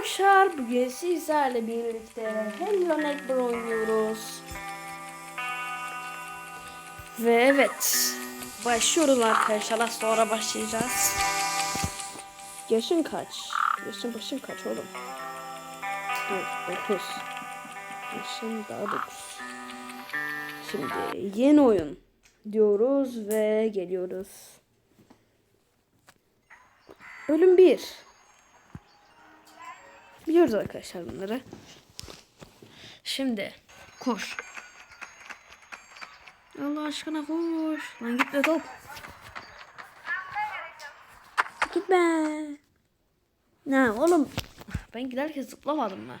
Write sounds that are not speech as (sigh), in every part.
arkadaşlar. Bugün sizlerle birlikte Hello Neighbor oynuyoruz. Ve evet. Başlıyoruz arkadaşlar. Az sonra başlayacağız. Yaşın kaç? Yaşın başın kaç oğlum? Dur 9. Yaşın daha 9. Şimdi yeni oyun diyoruz ve geliyoruz. Bölüm 1. Biliyoruz arkadaşlar bunları. Şimdi koş. Allah aşkına koş. Lan gitme top. Gitme. Ne oğlum? Ben giderken zıplamadım mı?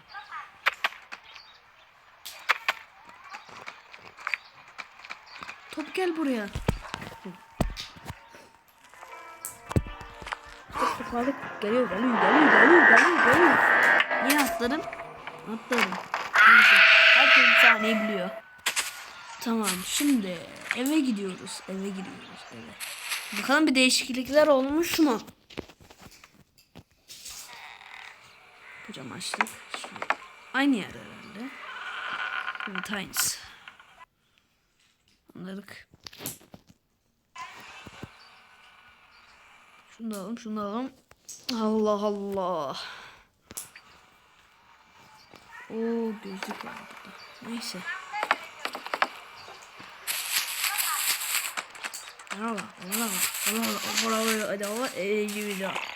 Top gel buraya. Toparlık geliyor geliyor geliyor geliyor geliyor geliyor. Niye atladım? Atladım. Neyse. Herkes bir biliyor. Tamam şimdi eve gidiyoruz. Eve gidiyoruz eve. Bakalım bir değişiklikler olmuş mu? Hocam açtık. Şimdi aynı yer herhalde. Evet aynısı. Anladık. Şunu da alalım, şunu da alalım. Allah Allah. Oo gözlük var burada. Neyse. Merhaba, merhaba, merhaba, merhaba, merhaba, merhaba,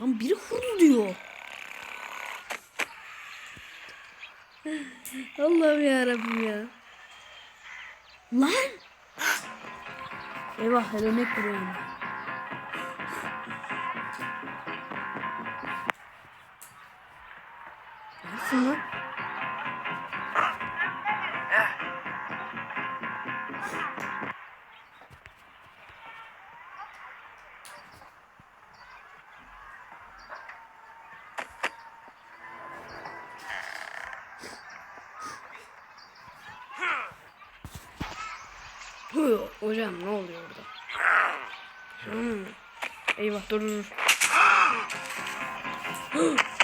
Lan biri hurlu diyor. Allah'ım ya Rabbim ya. Lan! Eyvah helenek vuruyorum. Neresin lan? Hocam ne oluyor orada? Hmm. Eyvah dur dur.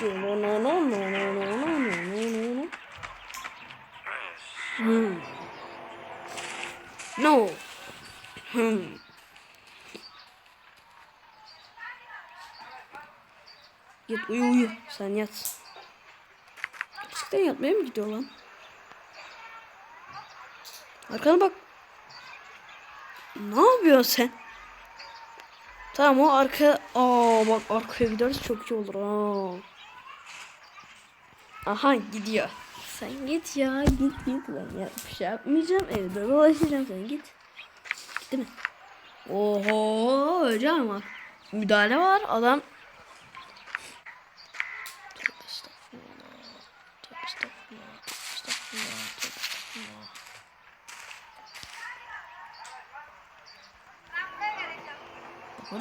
no no no no no no no no no no. Hmm. No. Hmm. Yat uyu uyu. Sen yat. Gerçekten yatmaya mı gidiyor lan? Arkana bak. Ne yapıyorsun sen? Tamam o arka... Aa bak arkaya giderse çok iyi olur. Aa. Aha gidiyor. Sen git ya git git. Ben ya, bir şey yapmayacağım. Evde dolaşacağım sen git. Gitti mi? Oho hocam bak. Müdahale var adam.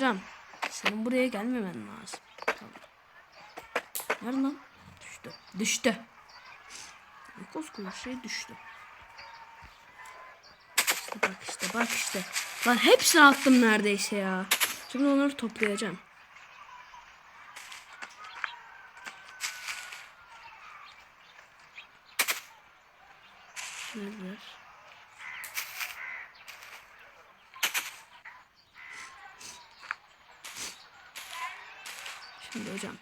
Hocam senin buraya gelmemen lazım. Tamam. Nerede lan? Düştü. Düştü. Koskoca şey düştü. İşte bak işte bak işte. Lan hepsini attım neredeyse ya. Şimdi onları toplayacağım. Neredeler? Şimdi hocam.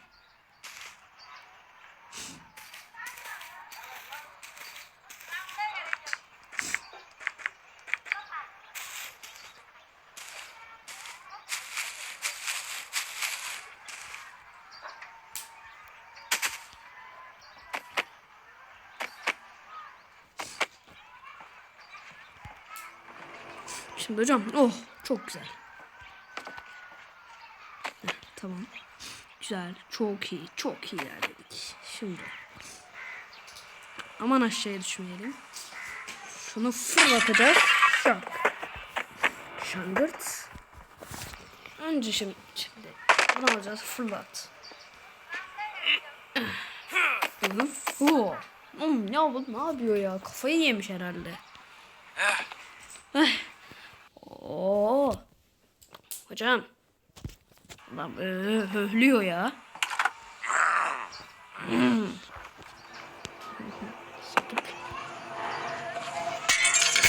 Şimdi hocam oh çok güzel. Tamam. Güzel. Çok iyi. Çok iyi ilerledik. Şimdi. Aman aşağıya düşmeyelim. Şunu fırlatacağız. Şak. Şangırt. Önce şimdi, şimdi bunu alacağız. Fırlat. Oğlum ne yapıyor ya? Kafayı yemiş herhalde. Oo. Hocam. Adam höhlüyor ya. Hmm. Sapık.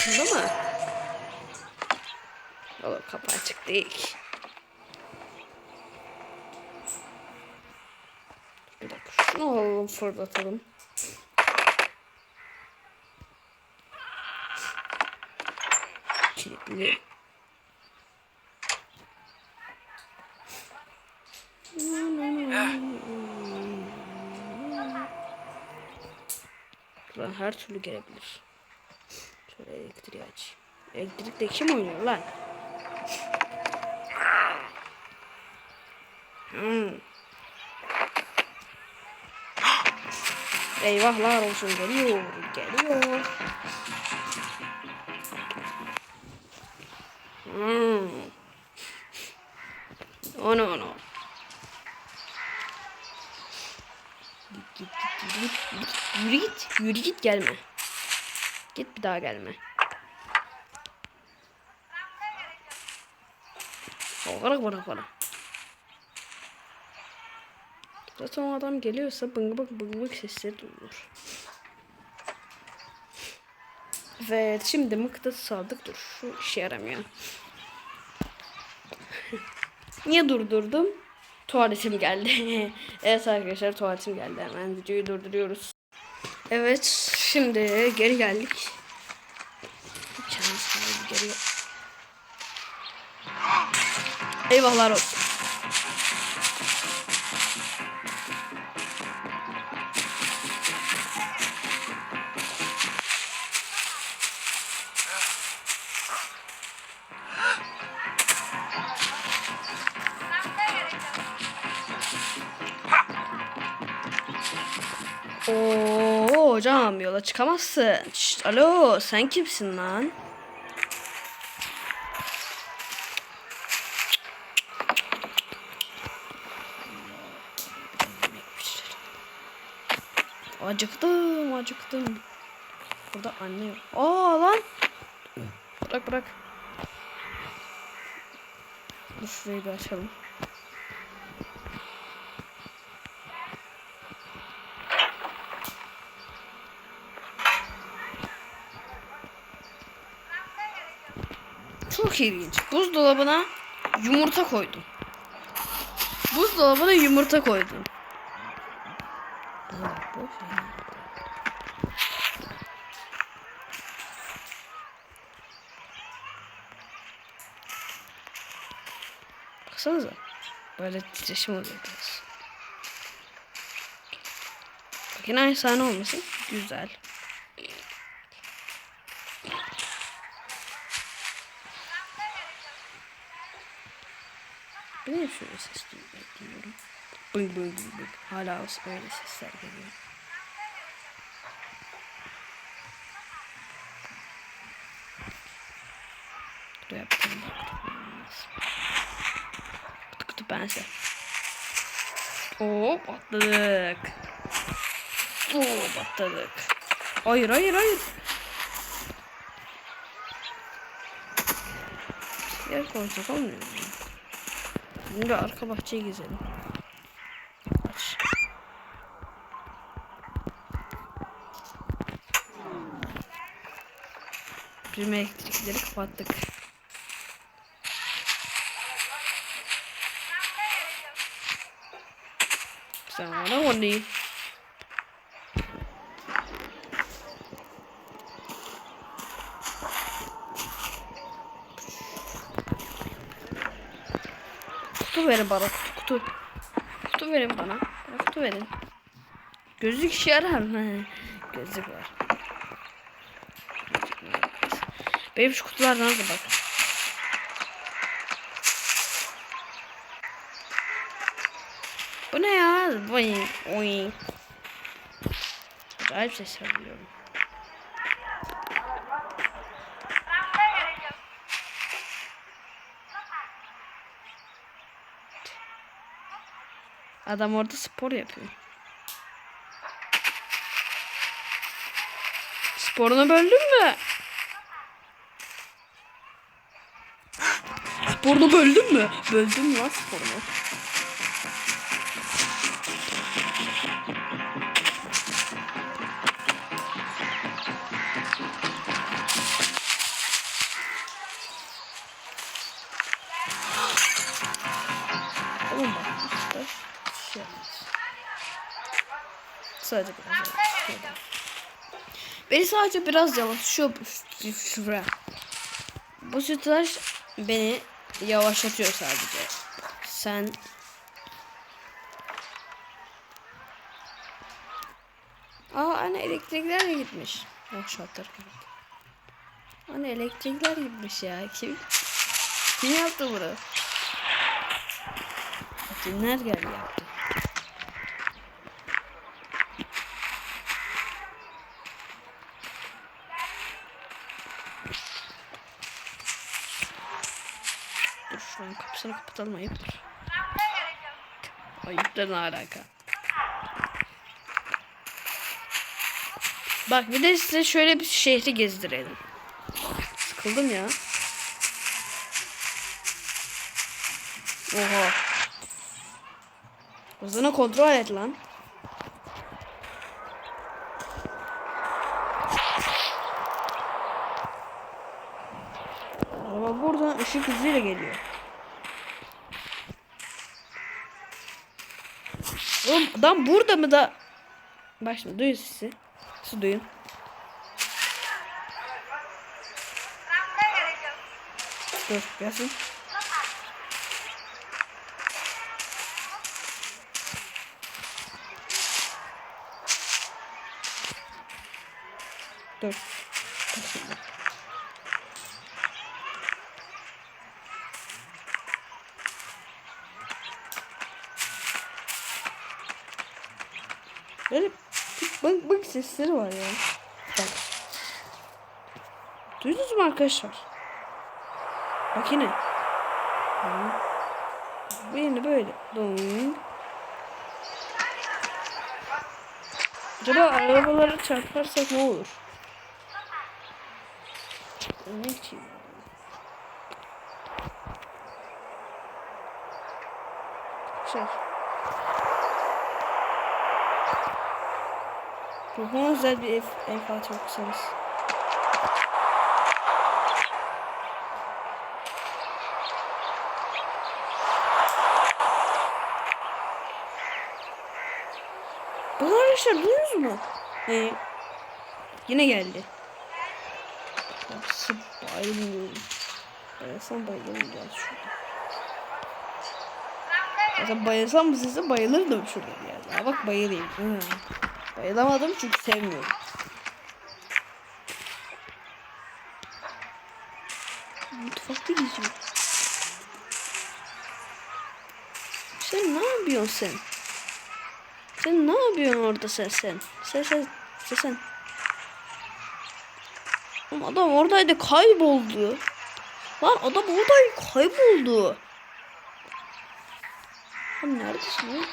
Bunda mı? Oğlum kapı açık değil. Bir dakika şunu alalım fırlatalım. Kilitli. Lan her türlü gelebilir. Şöyle elektriği aç. Elektrikle kim oynuyor lan? Hmm. Eyvahlar olsun geliyor, geliyor. Hmm. Ono ono. Git git git yürü git yürü git gelme. Git bir daha gelme. Bırak bırak bırak. Zaten o adam geliyorsa bıng bıng bıng bıng sesleri duyulur. Evet şimdi mıknatıs saldık dur şu işe yaramıyor. (laughs) Niye durdurdum? Tuvaletim geldi. (laughs) evet arkadaşlar tuvaletim geldi hemen videoyu durduruyoruz. Evet şimdi geri geldik. Chance geri. Eyvahlar olsun. Oo hocam yola çıkamazsın. Şşt, alo sen kimsin lan? Acıktım acıktım. Burada anne yok. Aa lan. Bırak bırak. Dur şurayı bir açalım. Çok ilginç. Buzdolabına yumurta koydum. Buzdolabına yumurta koydum. Baksanıza. Böyle titreşim oluyor biraz. Bakın aynı sahne olmasın. Güzel. Ben de şöyle ses duyuyorum. Bıng bıng bıng bıng. Hala öyle sesler geliyor. Buraya bakalım. Kutu kutu pense. Oo patladık. Oo patladık. Hayır hayır hayır. Yer koysak olmuyor mu? Şimdi arka bahçeye gezelim. Aç. Bizim elektrikleri kapattık. Sen bana onu Kutu verin bana kutu kutu. Kutu verin bana. Bana kutu verin. Gözlük işe yarar mı? (laughs) Gözlük var. Benim şu kutulardan da bak. Bu ne ya? Boing, boing. Acayip sesler duyuyorum. Adam orada spor yapıyor. Sporunu böldün mü? Sporunu böldün mü? Böldün mü lan sporunu? Sadece biraz. Beni sadece biraz yavaş şu şuraya. Bu sütlaç beni yavaşlatıyor sadece. Sen Aa anne elektrikler de gitmiş. Yavaşlatır. Anne elektrikler gitmiş ya. Kim? Kim yaptı bunu? Kimler geldi yaptı? Dur şuranın kapısını kapatalım ayıptır. Ayıptır ne alaka? Bak bir de size şöyle bir şehri gezdirelim. Sıkıldım ya. Oha. Hızını kontrol et lan. Işık hızıyla geliyor. Oğlum adam burada mı da? Şimdi duyun sesi. Siz duyun. Dur gelsin. Dur. Dur şimdi. Böyle bak bak sesleri var ya. Bak. Duydunuz mu arkadaşlar? Bak yine. Bu yine böyle. Dong. Acaba arabalara çarparsak ne olur? Ne için? Şey. Ruhuna özel bir Fatih okusanız. Bu arkadaşlar duyuyoruz mu? Ee, yine geldi. Nasıl bayılıyorum. Bayılsam bayılırım biraz şurada. Zaten bayılsam sese bayılırdım şurada bir yerde. Ha, bak bayılayım. Hı. Bayılamadım çünkü sevmiyorum. Mutfakta geziyor. Sen ne yapıyorsun sen? Sen ne yapıyorsun orada sen sen? Sen sen sen sen. Oğlum adam oradaydı kayboldu. Lan adam oradaydı kayboldu. Lan neredesin lan?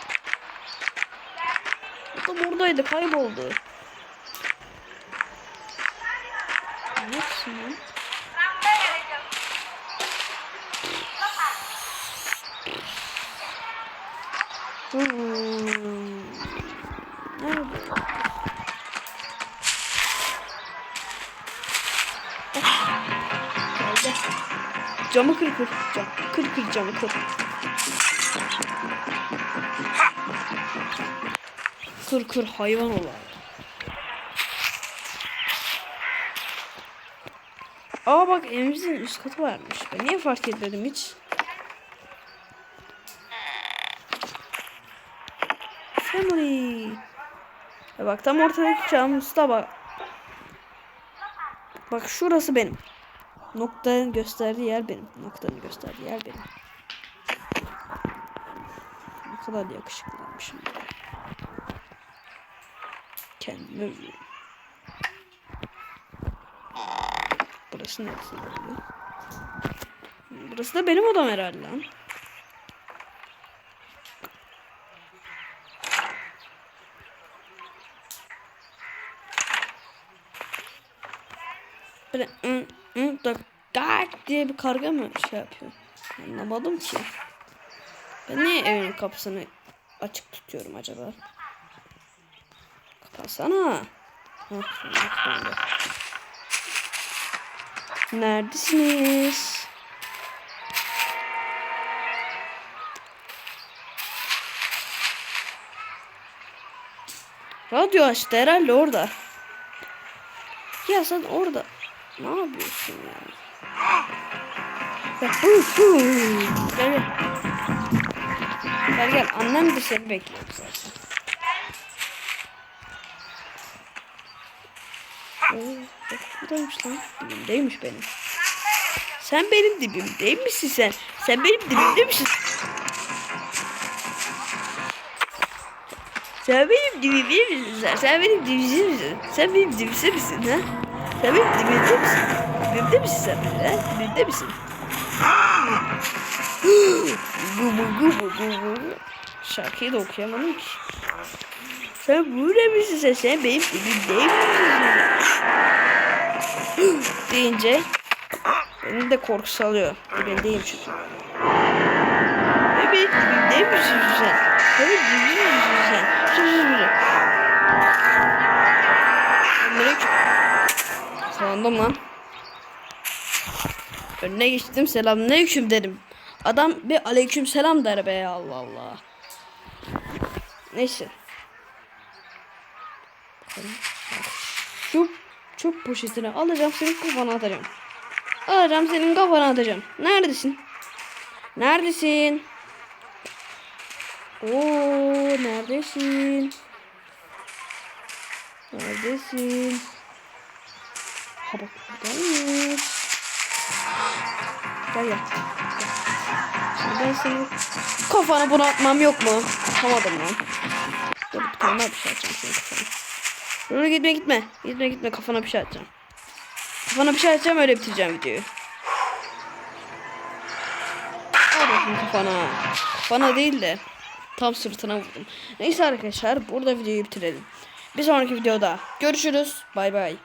Adam oradaydı kayboldu. Neredesin lan? Hmm. Nerede? Camı kır kır. Cam. Kır kır camı kır. Kır kır hayvan olar. Aa bak evimizin üst katı varmış. Ben niye fark etmedim hiç? Family. Ya bak tam ortadaki camımızda bak. Bak şurası benim. Noktanın gösterdiği yer benim. Noktanın gösterdiği yer benim. Ne kadar yakışıklıymışım. Övüyorum. Burası neresi oluyor? Burası da benim odam herhalde lan. Böyle ı, ı, da diye bir karga mı şey yapıyor? Anlamadım ki. Ben niye evin kapısını açık tutuyorum acaba? Kapandı. Neredesiniz? Radyo açtı herhalde orada. Ya sen orada ne yapıyorsun ya? ya hu, hu. Gel gel. Gel gel annem de seni bekliyor. Buradaymış lan. Dibimdeymiş benim. Sen benim dibimde misin sen? Sen benim dibimde misin? Sen benim dibimde misin sen? Sen benim dibimde misin? Sen benim dibimde misin ha? Sen benim dibimde misin? Dibimde misin sen benim ha? Dibimde misin? (gasps) Şarkıyı da okuyamadım ki. Sen burada mısın sen? Sen benim misin? deyince benim de korku salıyor. Dibindeyim çünkü. Evet dibinde misin sen? Evet dibinde misin sen? Sus sus sus. Selamünaleyküm. Sandım lan. Önüne geçtim selamünaleyküm dedim. Adam bir aleyküm selam der be Allah Allah. Neyse. Bakalım. Şu çöp poşetini alacağım senin kafana atacağım. Alacağım senin kafana atacağım. Neredesin? Neredesin? Oo neredesin? Neredesin? Ha bak buradaymış. Gel gel. Ben senin kafana bunu atmam yok mu? Atamadım lan. Dur bir tane daha bir şey atacağım senin kafana. Dur gitme gitme. Gitme gitme kafana bir şey atacağım. Kafana bir şey atacağım öyle bitireceğim videoyu. Al bakayım kafana. Kafana değil de tam sırtına vurdum. Neyse arkadaşlar burada videoyu bitirelim. Bir sonraki videoda görüşürüz. Bay bay.